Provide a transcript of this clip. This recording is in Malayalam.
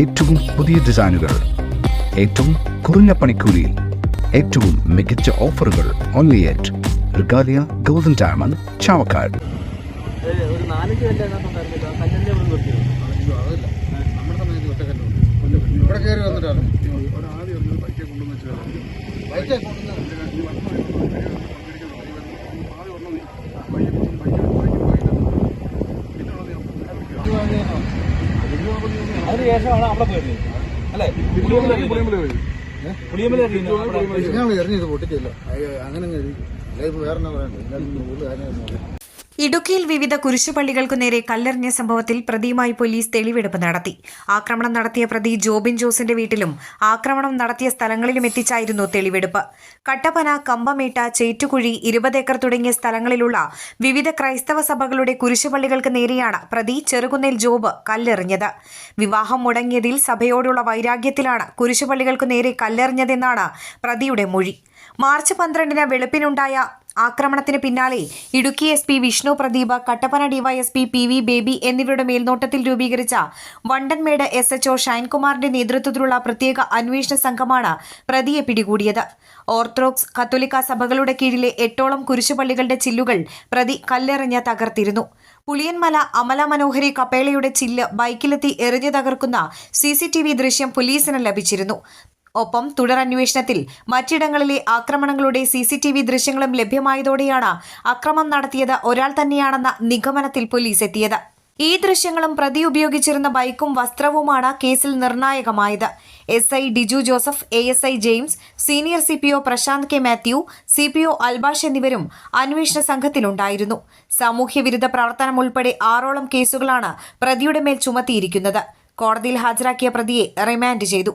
ഏറ്റവും പുതിയ ഡിസൈനുകൾ ഏറ്റവും കുറഞ്ഞ പണിക്കൂലിയിൽ ഏറ്റവും മികച്ച ഓഫറുകൾ only at Regalia golden diamond Chavakkad ഒരു നാലഞ്ച് ഇവിടെ. നമ്മുടെ സമയത്ത് കയറി വന്നിട്ടാണ് ബൈക്കേ കൊണ്ടുവന്നത്. അതിന് ശേഷമാണ് അവിടെ അല്ലേ? പുളിയമല ഞങ്ങൾ എറിഞ്ഞ് ഇത് പൊട്ടിച്ചില്ല. അയ്യോ, അങ്ങനെ വേറെ ഇടുക്കിയിൽ വിവിധ കുരിശുപള്ളികൾക്കു നേരെ കല്ലെറിഞ്ഞ സംഭവത്തിൽ പ്രതിയുമായി പോലീസ് തെളിവെടുപ്പ് നടത്തി. ആക്രമണം നടത്തിയ പ്രതി ജോബിൻ ജോസിന്റെ വീട്ടിലും ആക്രമണം നടത്തിയ സ്ഥലങ്ങളിലും എത്തിച്ചായിരുന്നു തെളിവെടുപ്പ്. കട്ടപ്പന കമ്പമേട്ട ചേറ്റുകുഴി ഇരുപത് ഏക്കർ തുടങ്ങിയ സ്ഥലങ്ങളിലുള്ള വിവിധ ക്രൈസ്തവ സഭകളുടെ കുരിശുപള്ളികൾക്ക് നേരെയാണ് പ്രതി ചെറുകുന്നേൽ ജോബ് കല്ലെറിഞ്ഞത്. വിവാഹം മുടങ്ങിയതിൽ സഭയോടുള്ള വൈരാഗ്യത്തിലാണ് കുരിശുപള്ളികൾക്കു നേരെ കല്ലെറിഞ്ഞതെന്നാണ് പ്രതിയുടെ മൊഴി. മാർച്ച് പന്ത്രണ്ടിന് വെളുപ്പിനുണ്ടായ ആക്രമണത്തിന് പിന്നാലെ Idukki S P Vishnu Pradeep Kattappana DYSP P V Baby എന്നിവരുടെ മേൽനോട്ടത്തിൽ രൂപീകരിച്ച വണ്ടൻമേട് എസ് എച്ച്ഒ ഷൈൻകുമാറിന്റെ നേതൃത്വത്തിലുള്ള പ്രത്യേക അന്വേഷണ സംഘമാണ് പ്രതിയെ പിടികൂടിയത്. ഓർത്തഡോക്സ് കത്തോലിക്ക സഭകളുടെ കീഴിലെ എട്ടോളം കുരിശുപള്ളികളുടെ ചില്ലുകൾ പ്രതി കല്ലെറിഞ്ഞ് തകർത്തിരുന്നു. പുളിയൻമല അമല മനോഹരി കപ്പേളയുടെ ചില്ല് ബൈക്കിലെത്തി എറിഞ്ഞു തകർക്കുന്ന സി ദൃശ്യം പോലീസിന് ലഭിച്ചിരുന്നു. ഒപ്പം തുടരന്വേഷണത്തിൽ മറ്റിടങ്ങളിലെ ആക്രമണങ്ങളുടെ സി സി ടി വി ദൃശ്യങ്ങളും ലഭ്യമായതോടെയാണ് അക്രമം നടത്തിയത് ഒരാൾ തന്നെയാണെന്ന നിഗമനത്തിൽ പോലീസ് എത്തിയത്. ഈ ദൃശ്യങ്ങളും പ്രതി ഉപയോഗിച്ചിരുന്ന ബൈക്കും വസ്ത്രവുമാണ് കേസിൽ നിർണായകമായത്. S I Diju Joseph A S I James senior C P O Prashanth K Mathew C P O Albash എന്നിവരും അന്വേഷണ സംഘത്തിലുണ്ടായിരുന്നു. സാമൂഹ്യവിരുദ്ധ പ്രവർത്തനം ഉൾപ്പെടെ ആറോളം കേസുകളാണ് പ്രതിയുടെ മേൽ ചുമത്തിയിരിക്കുന്നത്. കോടതിയിൽ ഹാജരാക്കിയ പ്രതിയെ റിമാൻഡ് ചെയ്തു.